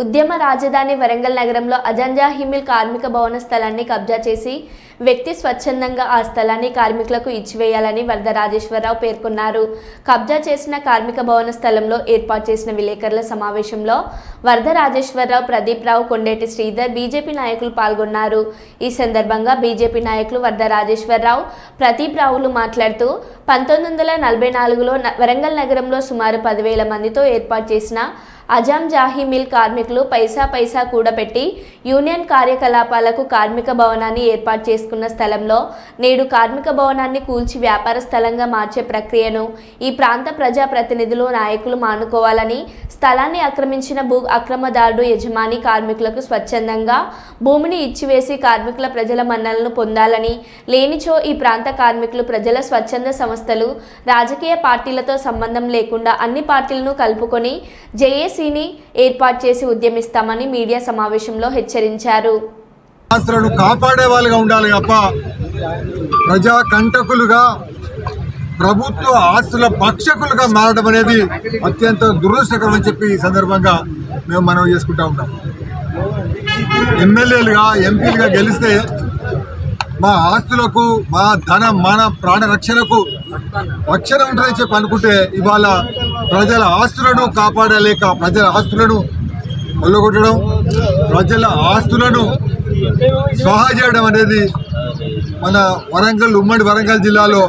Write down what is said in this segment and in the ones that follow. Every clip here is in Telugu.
ఉద్యమ రాజధాని వరంగల్ నగరంలో అజంజా హిమిల్ కార్మిక భవన స్థలాన్ని కబ్జా చేసి వ్యక్తి స్వచ్ఛందంగా ఆ స్థలాన్ని కార్మికులకు ఇచ్చివేయాలని వరద రాజేశ్వరరావు పేర్కొన్నారు. కబ్జా చేసిన కార్మిక భవన స్థలంలో ఏర్పాటు చేసిన విలేకరుల సమావేశంలో వరద రాజేశ్వరరావు ప్రదీప్ రావు కొండేటి శ్రీధర్ బీజేపీ నాయకులు పాల్గొన్నారు. ఈ సందర్భంగా బీజేపీ నాయకులు వరద రాజేశ్వరరావు ప్రదీప్ రావులు మాట్లాడుతూ పంతొమ్మిది వందల నలభై నాలుగులో వరంగల్ నగరంలో సుమారు పదివేల మందితో ఏర్పాటు చేసిన అజాం జాహీ మిల్ కార్మికులు పైసా పైసా కూడబెట్టి యూనియన్ కార్యకలాపాలకు కార్మిక భవనాన్ని ఏర్పాటు చేసుకున్న స్థలంలో నేడు కార్మిక భవనాన్ని కూల్చి వ్యాపార స్థలంగా మార్చే ప్రక్రియను ఈ ప్రాంత ప్రజా ప్రతినిధులు నాయకులు మానుకోవాలని స్థలాన్ని ఆక్రమించిన భూ అక్రమదారుడు యజమాని కార్మికులకు స్వచ్ఛందంగా భూమిని ఇచ్చివేసి కార్మికుల ప్రజల మన్నలను పొందాలని లేనిచో ఈ ప్రాంత కార్మికులు ప్రజల స్వచ్ఛంద సంస్థలు రాజకీయ పార్టీలతో సంబంధం లేకుండా అన్ని పార్టీలను కలుపుకొని ఏజెన్సీని ఏర్పాటు చేసి ఉద్యమిస్తామని మీడియా సమావేశంలో హెచ్చరించారు. ఆస్తులను కాపాడే వాళ్ళుగా ఉండాలి తప్ప ప్రజా కంటకులుగా ప్రభుత్వ ఆస్తుల పక్షకులుగా మారడం అనేది అత్యంత దురదృష్టకరం అని చెప్పి ఈ సందర్భంగా మేము మనం చేసుకుంటా ఉంటాం. ఎమ్మెల్యేలుగా ఎంపీలుగా గెలిస్తే మా ఆస్తులకు మా ధన మన ప్రాణ రక్షణకు రక్షణ ఉంటుందని చెప్పి అనుకుంటే ఇవాళ ప్రజల ఆస్తులను కాపాడలేక ప్రజల ఆస్తులను కొల్లగొట్టడం ప్రజల ఆస్తులను స్వాహా చేయడం అనేది మన వరంగల్ ఉమ్మడి వరంగల్ జిల్లాలో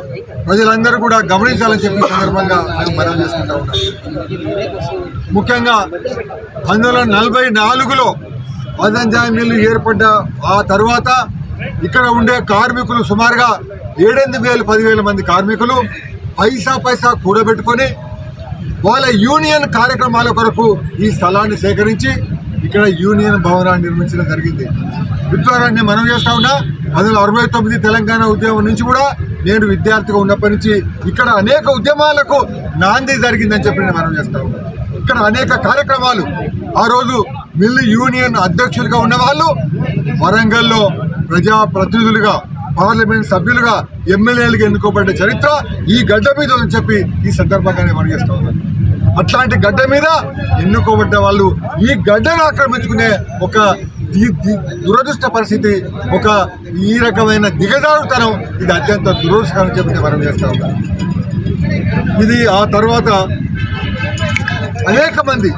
ప్రజలందరూ కూడా గమనించాలని చెప్పిన సందర్భంగా మేము మనం చేసుకుంటా ఉన్నాం. ముఖ్యంగా పంతొమ్మిది వందల నలభై నాలుగులో అదంజాయి మిల్లు ఏర్పడ్డ ఆ తర్వాత ఇక్కడ ఉండే కార్మికులు సుమారుగా ఏడెనిమిది వేలు పదివేల మంది కార్మికులు పైసా పైసా కూడబెట్టుకొని వాళ్ళ యూనియన్ కార్యక్రమాల కొరకు ఈ స్థలాన్ని సేకరించి ఇక్కడ యూనియన్ భవనాన్ని నిర్మించడం జరిగింది. విద్వారాన్ని మనం చేస్తా ఉన్నా అందులో అరవై తొమ్మిది తెలంగాణ ఉద్యమం నుంచి కూడా నేను విద్యార్థిగా ఉన్నప్పటి నుంచి ఇక్కడ అనేక ఉద్యమాలకు నాంది జరిగిందని చెప్పి నేను మనం చేస్తా ఉన్నా. ఇక్కడ అనేక కార్యక్రమాలు. ఆ రోజు మిల్లు యూనియన్ అధ్యక్షులుగా ఉన్న వాళ్ళు వరంగల్లో ప్రజా ప్రతినిధులుగా పార్లమెంట్ సభ్యులుగా ఎమ్మెల్యేలుగా ఎన్నుకోబడ్డ చరిత్ర ఈ గడ్డ మీద అని చెప్పి ఈ సందర్భంగానే మనం అట్లాంటి గడ్డ మీద ఎన్నుకోబడ్డ వాళ్ళు ఈ గడ్డను ఆక్రమించుకునే ఒక దురదృష్ట పరిస్థితి ఒక ఈ రకమైన దిగజారుతనం ఇది అత్యంత దురదృష్టం చెప్పి మనం చేస్తా ఇది ఆ తర్వాత అనేక మంది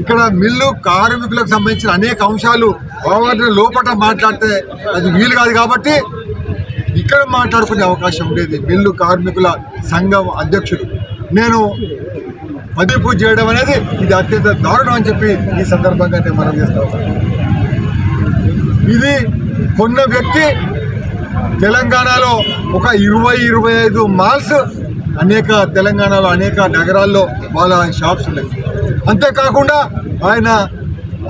ఇక్కడ మిల్లు కార్మికులకు సంబంధించిన అనేక అంశాలు ఓవర్ని లోపల మాట్లాడితే అది వీలు కాదు కాబట్టి ఇక్కడ మాట్లాడుకునే అవకాశం ఉండేది. మిల్లు కార్మికుల సంఘం అధ్యక్షుడు నేను మదింపు చేయడం అనేది ఇది అత్యంత దారుణం అని చెప్పి ఈ సందర్భంగా నేను మనం చేస్తా ఇది కొన్న వ్యక్తి తెలంగాణలో ఒక ఇరవై ఇరవై ఐదు మాల్స్ అనేక తెలంగాణలో అనేక నగరాల్లో వాళ్ళ షాప్స్ ఉన్నాయి. అంతేకాకుండా ఆయన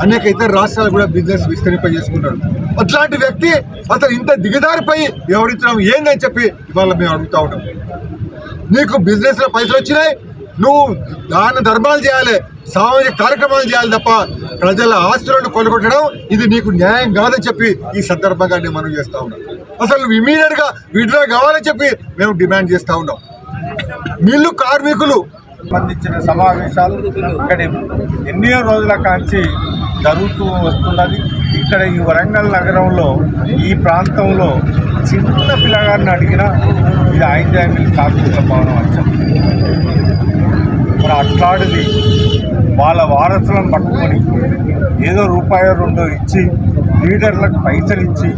అనేక ఇతర రాష్ట్రాలు కూడా బిజినెస్ విస్తరింపజేసుకున్నాడు అట్లాంటి వ్యక్తి అతను ఇంత దిగదారిపై వ్యవహరించడం ఏందని చెప్పి ఇవాళ మేము అడుగుతా ఉన్నాం. నీకు బిజినెస్లో పైసలు వచ్చినాయి నువ్వు దాన ధర్మాలు చేయాలి సామాజిక కార్యక్రమాలు చేయాలి తప్ప ప్రజల ఆస్తులను కొలగొట్టడం ఇది నీకు న్యాయం కాదని చెప్పి ఈ సందర్భంగా నేను మనం చేస్తా ఉన్నాం అసలు ఇమీడియట్గా విడ్రా కావాలని చెప్పి మేము డిమాండ్ చేస్తూ ఉన్నాం. మిల్లు కార్మికులు సంబంధించిన సమావేశాలు ఇక్కడ ఎన్నో రోజుల కాంచి జరుగుతూ వస్తున్నది. ఇక్కడ ఈ వరంగల్ నగరంలో ఈ ప్రాంతంలో చిన్న పిల్లగాడిని అడిగినా ఇది ఐంజామిల్ కార్మిక భవనం అని చెప్తుంది మరి అట్లాంటిది వాళ్ళ వారసులను పట్టుకొని ఏదో రూపాయి రెండో ఇచ్చి లీడర్లకు పైసలు ఇచ్చి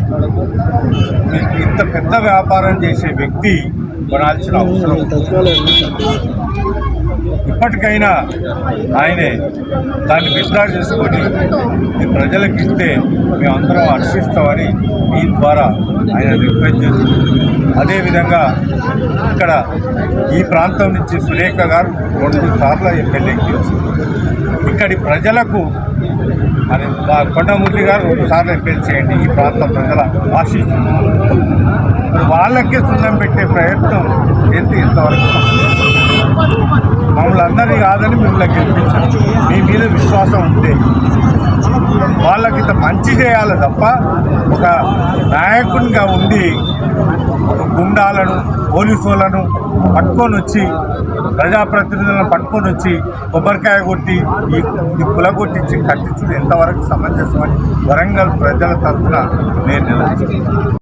ఇంత పెద్ద వ్యాపారం చేసే వ్యక్తి కొనాల్సిన అవసరం ఇప్పటికైనా ఆయనే దాన్ని విత్డ్రా చేసుకొని ఈ ప్రజలకు ఇస్తే మేమందరం హర్షిస్తామని మీ ద్వారా ఆయన రిక్వెస్ట్ చేస్తున్నాం అదేవిధంగా ఇక్కడ ఈ ప్రాంతం నుంచి సురేఖ గారు రెండు సార్లు ఎమ్మెల్యే ఇక్కడి ప్రజలకు అని మా కొండమురళి గారు రెండు సార్లు ఎమ్మెల్యే చేయండి. ఈ ప్రాంత ప్రజల ఆశిస్తున్నారు వాళ్ళకే సున్నం పెట్టే ప్రయత్నం ఏంటి ఇంతవరకు? మమ్మల్ని అందరినీ కాదని మిమ్మల్ని గెలిపించారు మీ మీద విశ్వాసం ఉంటే. వాళ్ళకి ఇంత మంచి చేయాలి తప్ప ఒక నాయకునిగా ఉండి ఒక గుండాలను పోలీసులను పట్టుకొని వచ్చి ప్రజాప్రతినిధులను పట్టుకొని వచ్చి కొబ్బరికాయ కొట్టి ఈ ఈ కులగొట్టించి కట్టించుడు ఎంతవరకు సమంజసమని వరంగల్ ప్రజల తరఫున నేను నిలదీస్తున్నాను.